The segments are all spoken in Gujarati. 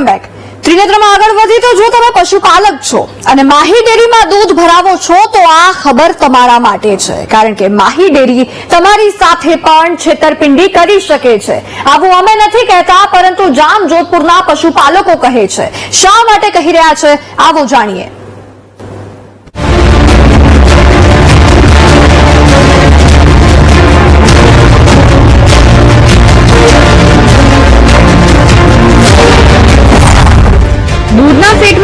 વેલકમ બેક ત્રિનેત્રમાં આગળ વધી તો જો તમે પશુપાલક છો અને માહી ડેરીમાં દૂધ ભરાવો છો, તો આ ખબર તમારા માટે છે. કારણ કે માહી ડેરી તમારી સાથે પણ છેતરપિંડી કરી શકે છે. આવું અમે નથી કહેતા, પરંતુ જામ જોધપુરના પશુપાલકો કહે છે. શા માટે કહી રહ્યા છે? આવો જાણીએ.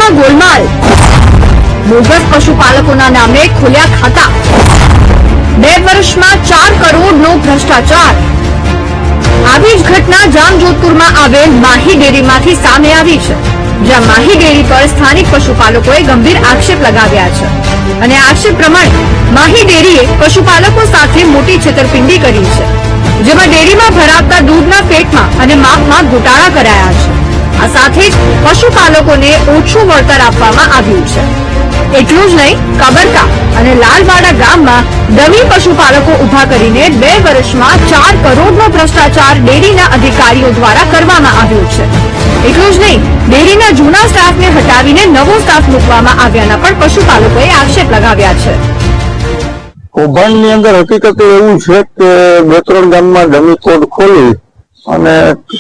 દૂધના ગોલમાલ. બોગસ પશુપાલકોના નામે ખોલ્યા ખાતા. બે વર્ષમાં ચાર કરોડનો ભ્રષ્ટાચાર. આવી જ ઘટના જામજોધપુરમાં આવેલ માહી ડેરીમાંથી સામે આવી છે, જ્યાં માહી ડેરી પર સ્થાનિક પશુપાલકોએ ગંભીર આક્ષેપ લગાવ્યા છે. અને આક્ષેપ પ્રમાણે માહી ડેરીએ પશુપાલકો સાથે મોટી છેતરપિંડી કરી છે, જેમાં ડેરીમાં ભરાવતા દૂધના પેટમાં અને માપમાં ઘોટાળા કરાયા છે. આ સાથે જ પશુપાલકોને ઓછું વળતર આપવામાં આવ્યું છે. એટલું જ નહીં, કબરકા અને લાલવાડા ગામમાં ડમી પશુપાલકો ઊભા કરીને બે વર્ષમાં ચાર કરોડનો ભ્રષ્ટાચાર ડેરીના અધિકારીઓ દ્વારા કરવામાં આવ્યો છે. એટલું જ નહીં, ડેરીના જૂના સ્ટાફને હટાવીને નવો સ્ટાફ મૂકવામાં આવ્યાના પણ પશુપાલકોએ આક્ષેપ લગાવ્યા છે. કૌભાંડની અંદર હકીકત એવું છે કે બે ત્રણ ગામમાં ડમી કોડ ખોલી અને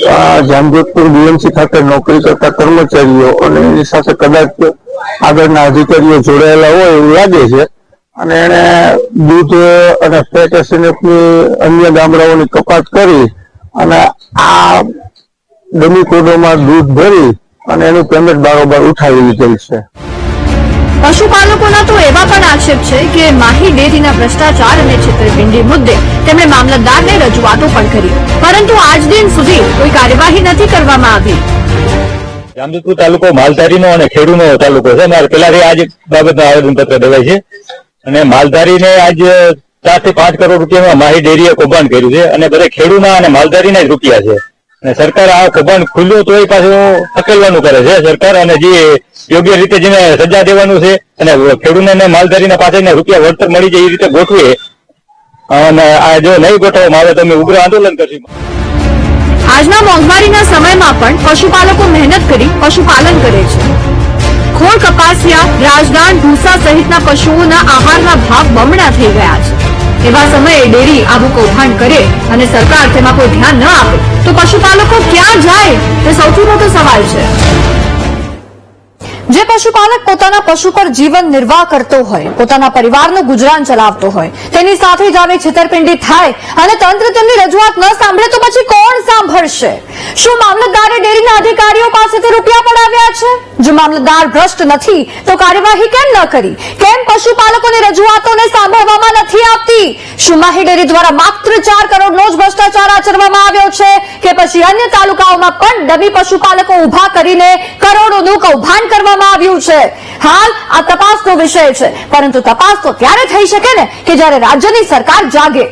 આ જામજોધપુર બીએમસી ખાતે નોકરી કરતા કર્મચારીઓ અને એની સાથે કદાચ આગળના અધિકારીઓ જોડાયેલા હોય એવું લાગે છે. અને એને દૂધ અને ફેટ એસએનએફની અન્ય ગામડાઓની કપાત કરી અને આ ડમી કોડોમાં દૂધ ભરી અને એનું પેમેન્ટ બારોબાર ઉઠાવી લીધેલ છે. પશુપાલકોના તો એવા આક્ષેપ છે કે માહી ડેરીના ભ્રષ્ટાચાર અને છેતરપિંડી મુદ્દે તેમણે મામલતદારને રજૂઆતો પણ કરી. પરંતુ આજ દિન સુધી કોઈ કાર્યવાહી નથી કરવામાં આવી. જામજોધપુર તાલુકો માલધારીનો અને ખેડૂનો તાલુકો છે. મારે પેલાથી આજ બાબતનું આવેદનપત્ર દેવાય છે. અને માલધારીને આજ ચારથી પાંચ કરોડ રૂપિયામાં માહી ડેરીએ કૌભાંડ કર્યું છે. અને બધા ખેડૂના અને માલધારીના જ રૂપિયા છે. અને સરકાર આ કૌભાંડ ખુલ્લું તો એ પાછું અકેલવાનું કરે છે સરકાર અને જે યોગ્ય રીતે જેને સજા દેવાનું છે અને ખેડૂને અને માલધારીના પાછળના રૂપિયા વળતર મળી જાય એ રીતે ગોઠવે અને આ જો નહીં ગોઠવવામાં આવે તો ઉગ્ર આંદોલન કરશું. આજના મોંઘવારીના સમયમાં પણ પશુપાલકો મહેનત કરી પશુપાલન કરે છે. ખોળ કપાસિયા, રાજદાન, ભૂસા સહિતના પશુઓના આહારના ભાવ બમણા થઈ ગયા છે. એવા સમયે ડેરી આવું કૌભાંડ કરે અને સરકાર તેમાં કોઈ ધ્યાન ન આપે, તો પશુપાલકો ક્યાં જાય? તે સૌથી મોટો સવાલ છે. જે પશુપાલક પોતાના પશુ પર જીવન નિર્વાહ કરતો હોય, પોતાના પરિવારનું ગુજરાન ચલાવતો હોય, તેની સાથે જ આવી છેતરપિંડી થાય અને તંત્ર તેમની રજૂઆત ન સાંભળે તો પછી કોણ સાંભળશે? શું મામલતદારે ડેરીના અધિકારીઓ પાસેથી રૂપિયા પડાવ્યા છે? જો મામલતદાર ભ્રષ્ટ નથી, તો કાર્યવાહી કેમ ન કરી? કેમ પશુપાલકોની રજૂઆતોને સાંભળવામાં નથી આવતી? શું ડેરી દ્વારા માત્ર ચાર કરોડનો જ ભ્રષ્ટાચાર આચરવામાં આવ્યો છે, કે પછી અન્ય તાલુકાઓમાં પણ ડમી પશુપાલકો ઊભા કરીને કરોડોનું કૌભાંડ કરવામાં આવ્યું છે. હાલ આ તપાસનો વિષય છે, પરંતુ તપાસ તો ત્યારે થઈ શકે ને, કે જ્યારે રાજ્યની સરકાર જાગે.